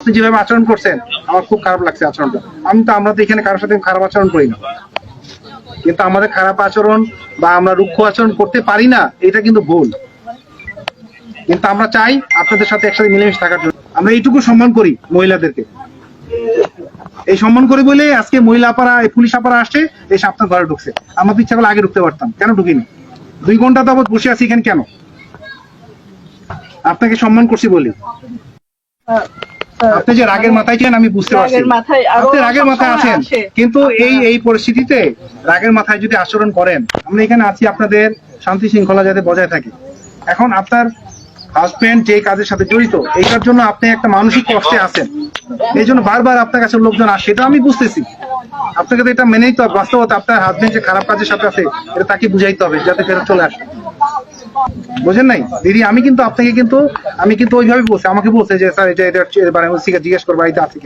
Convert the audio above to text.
আপনি যেভাবে আচরণ করছেন, আমার খুব খারাপ লাগছে আচরণটা। আমি তো, আমরা তো এখানে কারোর সাথে খারাপ আচরণ করি না। কিন্তু আমাদের খারাপ আচরণ বা আমরা রুক্ষ আচরণ করতে পারি না, এটা কিন্তু ভুল। কিন্তু আমরা চাই আপনাদের সাথে একসাথে মিলেমিশে থাকার জন্য। আমরা এইটুকু সম্মান করি মহিলাদেরকে। এই সম্মান করি বলে আজকে মহিলা আপারা এই পুলিশ আপারা আসছে এই আপনার ঘরে ঢুকছে। আমরা তো ইচ্ছা আগে ঢুকতে পারতাম, কেন ঢুকিনি? দুই ঘণ্টা তাবৎ বসে আছি এখানে কেন? আপনাকে সম্মান করছি বলি। আপনি যে রাগের মাথায় ছিলেন আমি বুঝতে পারছি। আপনি রাগের মাথায় আছেন। কিন্তু এই এই পরিস্থিতিতে রাগের মাথায় যদি আচরণ করেন আমরা এখানে আছি আপনাদের শান্তি শৃঙ্খলা যাতে বজায় থাকে। এখন আপনার হাজবেন্ড যে কাজের সাথে জড়িত এইটার জন্য আপনি একটা মানসিক কষ্টে আছেন। এই জন্য বারবার আপনার কাছে লোকজন আসে সেটা আমি বুঝতেছি। আপনাকে তো এটা মেনে নিতে হবে বাস্তবতা আপনার হাজবেন্ড যে খারাপ কাজের সাথে আছে এটা তাকে বুঝাইতে হবে যাতে ফেরত চলে আসে। বুঝেন নাই দিদি, আমি কিন্তু আপনাকে কিন্তু আমি কিন্তু ওইভাবে বলছি, আমাকে বলছে যে, স্যার, এটা এটা মানে জিজ্ঞেস করব বাড়িতে আছে?